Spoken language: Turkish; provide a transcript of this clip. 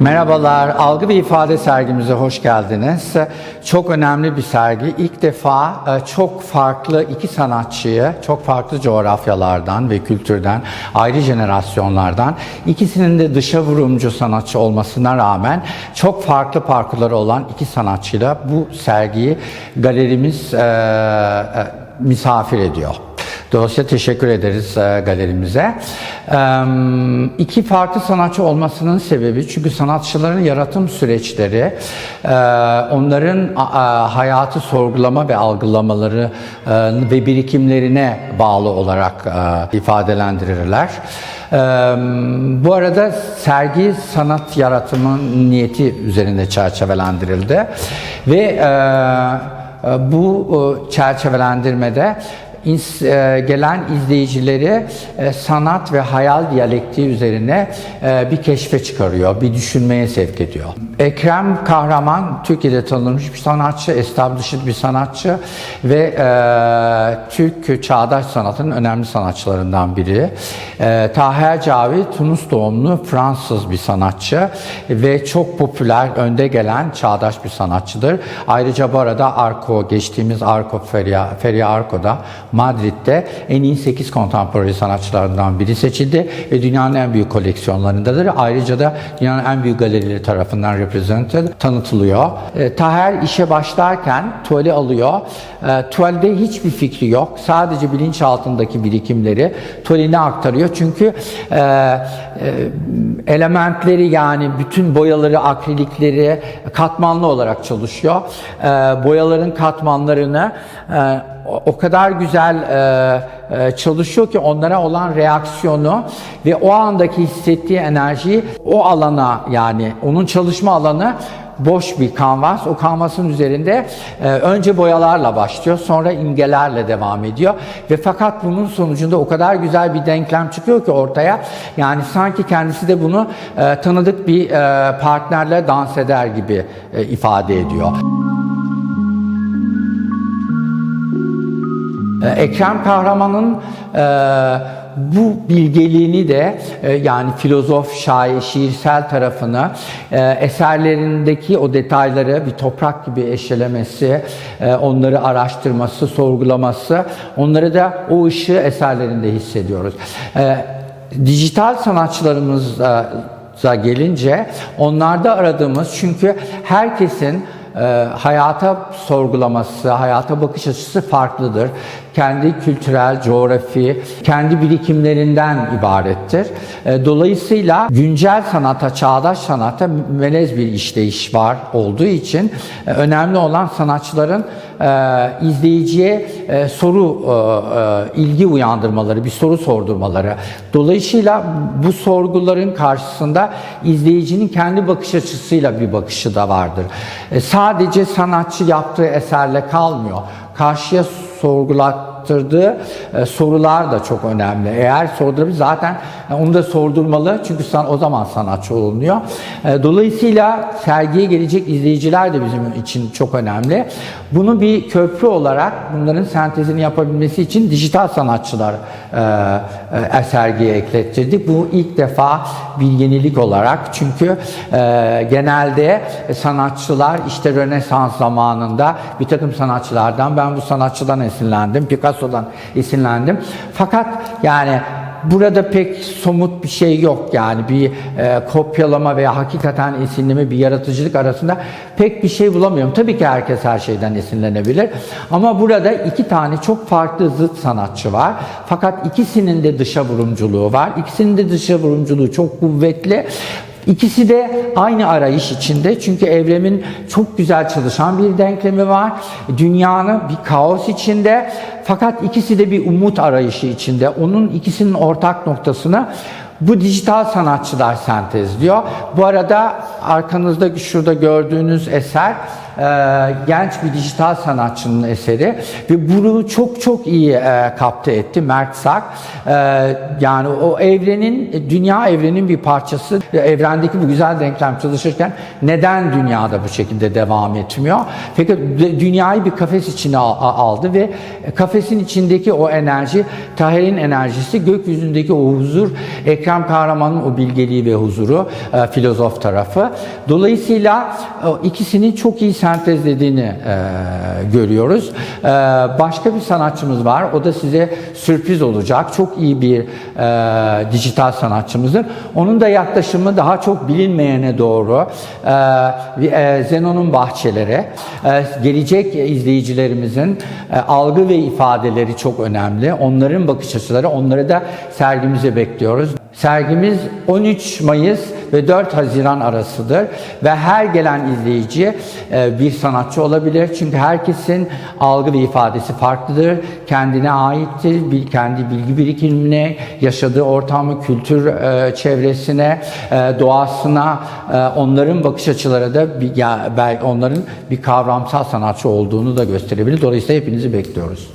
Merhabalar, Algı ve İfade sergimize hoş geldiniz. Çok önemli bir sergi. İlk defa e, çok farklı iki sanatçıyı, çok farklı coğrafyalardan ve kültürden, ayrı jenerasyonlardan, ikisinin de dışa vurumcu sanatçı olmasına rağmen çok farklı parkurları olan iki sanatçıyla bu sergiyi galerimiz e, e, misafir ediyor. Dolayısıyla teşekkür ederiz e, galerimize. İki farklı sanatçı olmasının sebebi çünkü sanatçıların yaratım süreçleri e, onların hayatı sorgulama ve algılamaları e, ve birikimlerine bağlı olarak ifadelendirirler. Bu arada sergi sanat yaratımı niyeti üzerinde çerçevelendirildi ve bu çerçevelendirmede e, gelen izleyicileri e, sanat ve hayal diyalektiği üzerine e, bir keşfe çıkarıyor, bir düşünmeye sevk ediyor. Ekrem Kahraman Türkiye'de tanınmış bir sanatçı, established bir sanatçı ve Türk çağdaş sanatının önemli sanatçılarından biri. Taher Cavit Tunus doğumlu Fransız bir sanatçı ve çok popüler, önde gelen çağdaş bir sanatçıdır. Ayrıca bu arada Arco, geçtiğimiz Arco Feria, Feria Arco'da Madrid'de en iyi 8 kontemporary sanatçılarından biri seçildi ve dünyanın en büyük koleksiyonlarındadır. Ayrıca da dünyanın en büyük galerileri tarafından represented, tanıtılıyor. E, Taher işe başlarken tuvali alıyor. E, tuvalde hiçbir fikri yok. Sadece bilinçaltındaki birikimleri tuvaline aktarıyor. Çünkü e, e, elementleri yani bütün boyaları, akrilikleri katmanlı olarak çalışıyor. E, boyaların katmanlarını e, o- kadar güzel e, e, çalışıyor ki onlara olan reaksiyonu ve o andaki hissettiği enerjiyi o alana yani onun çalışma alanı boş bir kanvas. O kanvasın üzerinde e, önce boyalarla başlıyor, sonra imgelerle devam ediyor ve fakat bunun sonucunda o kadar güzel bir denklem çıkıyor ki ortaya. Yani sanki kendisi de bunu e, tanıdık bir e, partnerle dans eder gibi e, ifade ediyor. Ekrem Kahraman'ın e, bu bilgeliğini de e, yani filozof, şair, şiirsel tarafını e, eserlerindeki o detayları bir toprak gibi eşelemesi, e, onları araştırması, sorgulaması, onları da o ışığı eserlerinde hissediyoruz. E, dijital sanatçılarımıza gelince onlarda aradığımız çünkü herkesin e, hayata sorgulaması, hayata bakış açısı farklıdır. Kendi kültürel, coğrafi, kendi birikimlerinden ibarettir. E, dolayısıyla güncel sanata, çağdaş sanata melez bir işleyiş var olduğu için e, önemli olan sanatçıların e, izleyiciye soru, ilgi uyandırmaları, bir soru sordurmaları. Dolayısıyla bu sorguların karşısında izleyicinin kendi bakış açısıyla bir bakışı da vardır. Sadece sanatçı yaptığı eserle kalmıyor. Karşıya soğgular sorgulattırdığı e, sorular da çok önemli. Eğer sordurabilir zaten e, onu da sordurmalı çünkü san, o zaman sanatçı olunuyor. E, dolayısıyla sergiye gelecek izleyiciler de bizim için çok önemli. Bunu bir köprü olarak bunların sentezini yapabilmesi için dijital sanatçılar e, e, sergiye eklettirdik. Bu ilk defa bir yenilik olarak çünkü genelde sanatçılar işte Rönesans zamanında bir takım sanatçılardan ben bu sanatçıdan esinlendim, Picasso'dan esinlendim. Fakat yani Burada pek somut bir şey yok yani bir e, kopyalama veya hakikaten esinleme bir yaratıcılık arasında pek bir şey bulamıyorum. Tabii ki herkes her şeyden esinlenebilir ama burada iki tane çok farklı zıt sanatçı var. Fakat ikisinin de dışa vurumculuğu var. İkisinin de dışa vurumculuğu çok kuvvetli. İkisi de aynı arayış içinde çünkü evremin çok güzel çalışan bir denklemi var. Dünyanın bir kaos içinde fakat ikisi de bir umut arayışı içinde. Onun ikisinin ortak noktasını bu dijital sanatçılar sentezliyor. Bu arada arkanızda şurada gördüğünüz eser genç bir dijital sanatçının eseri ve bunu çok çok iyi e, kaptı etti Mert Sak. E, yani o evrenin, dünya evrenin bir parçası. Evrendeki bu güzel denklem çalışırken neden dünyada bu şekilde devam etmiyor? De- dünyayı bir kafes içine aldı ve kafesin içindeki o enerji, Tahir'in enerjisi, gökyüzündeki o huzur, Ekrem Kahraman'ın o bilgeliği ve huzuru, e, filozof tarafı. Dolayısıyla ikisinin çok iyi sentezlediğini e, görüyoruz. E, başka bir sanatçımız var. O da size sürpriz olacak. Çok iyi bir e, dijital sanatçımızdır. Onun da yaklaşımı daha çok bilinmeyene doğru. E, e, Zenon'un bahçeleri. E, gelecek izleyicilerimizin e, algı ve ifadeleri çok önemli. Onların bakış açıları, onları da sergimize bekliyoruz. Sergimiz 13 Mayıs ve 4 Haziran arasıdır ve her gelen izleyici e, bir sanatçı olabilir. Çünkü herkesin algı ve ifadesi farklıdır. Kendine aittir, bil- kendi bilgi birikimine, yaşadığı ortamı, kültür e, çevresine, e, doğasına, onların bakış açıları da bir, ya, onların bir kavramsal sanatçı olduğunu da gösterebilir. Dolayısıyla hepinizi bekliyoruz.